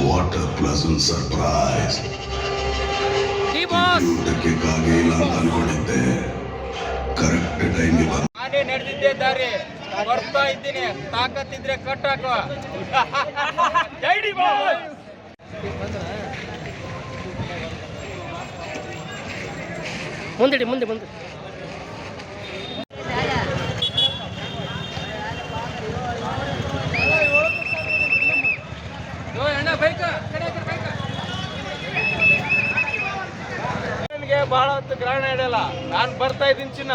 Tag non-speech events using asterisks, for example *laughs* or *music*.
What a pleasant surprise ಊಟಕ್ಕೆ ಕಾಗೆ ಇಲ್ಲ ಅಂತ ಅನ್ಕೊಂಡಿದ್ದೆ. ಕರೆಕ್ಟ್ ಟೈಮ್ಗೆ ಬಂದ ನಾನೇ ನಡೆದಿದ್ದೆ ದಾರಿ. ಬರ್ತಾ ಇದ್ದೀನಿ. ತಾಕತ್ತಿದ್ರೆ ಕಟ್ ಹಾಕೋ *laughs* ಜೈಡಿ ಬಾಸ್. ಮುಂದಿಡಿ ಮುಂದೆ ಮುಂದೆ. ನನಗೆ ಬಹಳ ಹೊತ್ತು ಗ್ರಹಣ ಇಡಲ್ಲ ನಾನು ಬರ್ತಾ ಇದ್ದೀನಿ ಚಿನ್ನ.